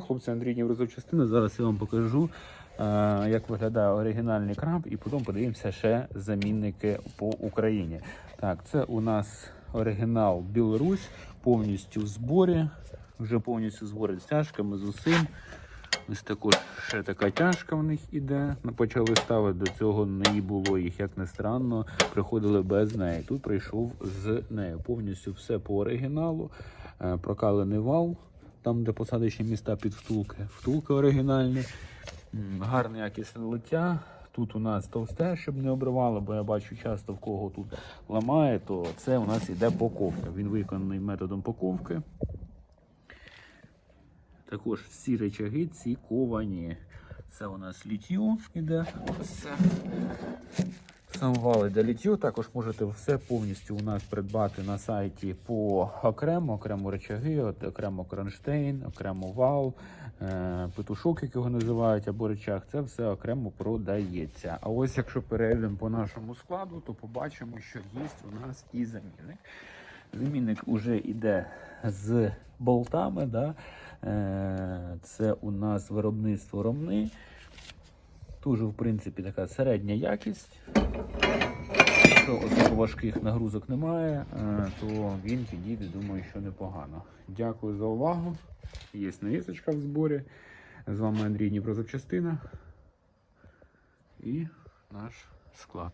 Хлопці Андрій Ніврозовчастина. Зараз я вам покажу, е, як виглядає оригінальний краб, і потім подивимося ще замінники по Україні. Так, це у нас оригінал Білорусь, повністю в зборі. Вже повністю в зборі з тяжками, з усім. Ось також ще така тяжка в них іде. Ну, Почали ставити до цього не було їх, як не странно, приходили без неї. Тут прийшов з нею. Повністю все по оригіналу. Е, Прокалений вал, там, де посадочні міста під втулки. Втулки оригінальні. Гарне якісне лиття. Тут у нас товсте, щоб не обривало, бо я бачу часто в кого тут ламає, то це у нас іде поковка. Він виконаний методом поковки. Також всі речаги ці ковані. Це у нас літю іде. Ось це. Сам вал іде літю. Також можете все повністю у нас придбати на сайті по окремо, окремо речаги, от, окремо кронштейн, окремо вал, е, петушок, як його називають, або речах. Це все окремо продається. А ось якщо перейдемо по нашому складу, то побачимо, що є у нас і замінник. Замінник уже йде з болтами. Да? Е, Це у нас виробництво ромни. Дуже, в принципі, така середня якість. Якщо особо важких нагрузок немає, е, то він підійде, думаю, що непогано. Дякую за увагу. Є навісочка в зборі. З вами Андрій Дніпро запчастина і наш склад.